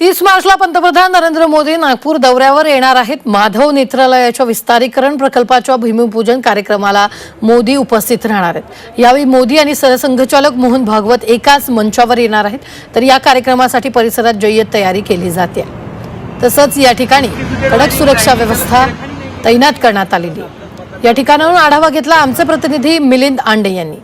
तीस मार्चला पंतप्रधान नरेंद्र मोदी नागपूर दौऱ्यावर येणार आहेत. माधव नेत्रालयाच्या विस्तारीकरण प्रकल्पाच्या भूमिपूजन कार्यक्रमाला मोदी उपस्थित राहणार आहेत. यावेळी मोदी आणि सरसंघचालक मोहन भागवत एकाच मंचावर येणार आहेत. तर या कार्यक्रमासाठी परिसरात जय्यत तयारी केली जाते. तसंच या ठिकाणी कडक सुरक्षा व्यवस्था तैनात करण्यात आलेली या ठिकाणाहून आढावा घेतला आमचे प्रतिनिधी मिलिंद आंडे यांनी.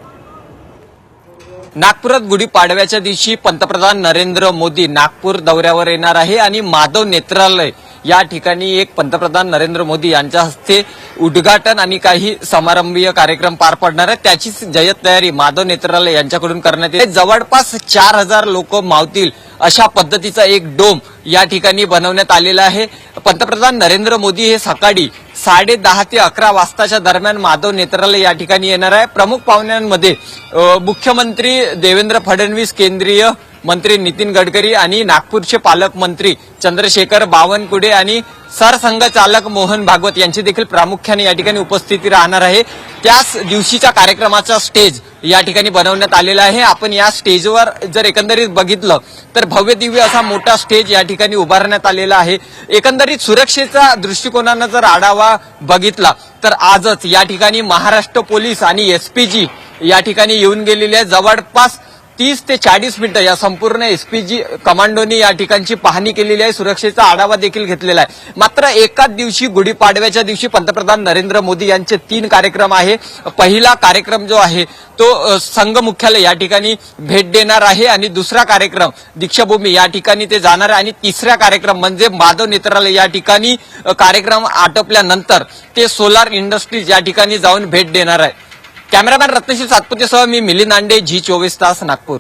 नागपुरात गुढीपाडव्याच्या दिवशी पंतप्रधान नरेंद्र मोदी नागपूर दौऱ्यावर येणार आहे आणि माधव नेत्रालय या ठिकाणी एक पंतप्रधान नरेंद्र मोदी यांच्या हस्ते उद्घाटन आणि काही समारंभीय कार्यक्रम पार पडणार आहे त्याचीच जयत तयारी माधव नेत्रालय यांच्याकडून करण्यात येते. जवळपास चार हजार लोक मावतील अशा पद्धतीचा एक डोम या ठिकाणी बनवण्यात आलेलं आहे. पंतप्रधान नरेंद्र मोदी हे सकाळी साडे दहा ते अकरा वाजताच्या दरम्यान माधव नेत्रालय या ठिकाणी येणार आहे. प्रमुख पाहुण्यांमध्ये मुख्यमंत्री देवेंद्र फडणवीस केंद्रीय मंत्री नितीन गडकरी आणि नागपूरचे पालकमंत्री चंद्रशेखर बावनकुडे आणि सरसंघचालक मोहन भागवत यांची देखील प्रामुख्याने या ठिकाणी उपस्थिती राहणार आहे. त्याच दिवशीच्या कार्यक्रमाचा स्टेज या ठिकाणी बनवण्यात आलेला आहे. आपण या स्टेजवर जर एकंदरीत बघितलं तर भव्य दिव्य असा मोठा स्टेज या ठिकाणी उभारण्यात आलेला आहे. एकंदरीत सुरक्षेचा दृष्टिकोनानं जर आढावा बघितला तर आजच या ठिकाणी महाराष्ट्र पोलीस आणि एसपीजी या ठिकाणी येऊन गेलेले आहे जवळपास तीस ते चाळीस मिनिटं या संपूर्ण एसपीजी कमांडोनी या ठिकाणची पाहणी केलेली आहे. सुरक्षेचा आढावा देखील घेतलेला आहे. मात्र एकाच दिवशी गुढीपाडव्याच्या दिवशी पंतप्रधान नरेंद्र मोदी यांचे तीन कार्यक्रम आहे. पहिला कार्यक्रम जो आहे तो संघ मुख्यालय या ठिकाणी भेट देणार आहे आणि दुसरा कार्यक्रम दीक्षाभूमी या ठिकाणी ते जाणार आहे. आणि तिसरा कार्यक्रम म्हणजे माधव नेत्रालय या ठिकाणी कार्यक्रम आटोपल्यानंतर ते सोलार इंडस्ट्रीज या ठिकाणी जाऊन भेट देणार आहे. कॅमेरामॅन रत्नशील सातपुतेसह मी मिलिंद आंडे झी चोवीस तास नागपूर.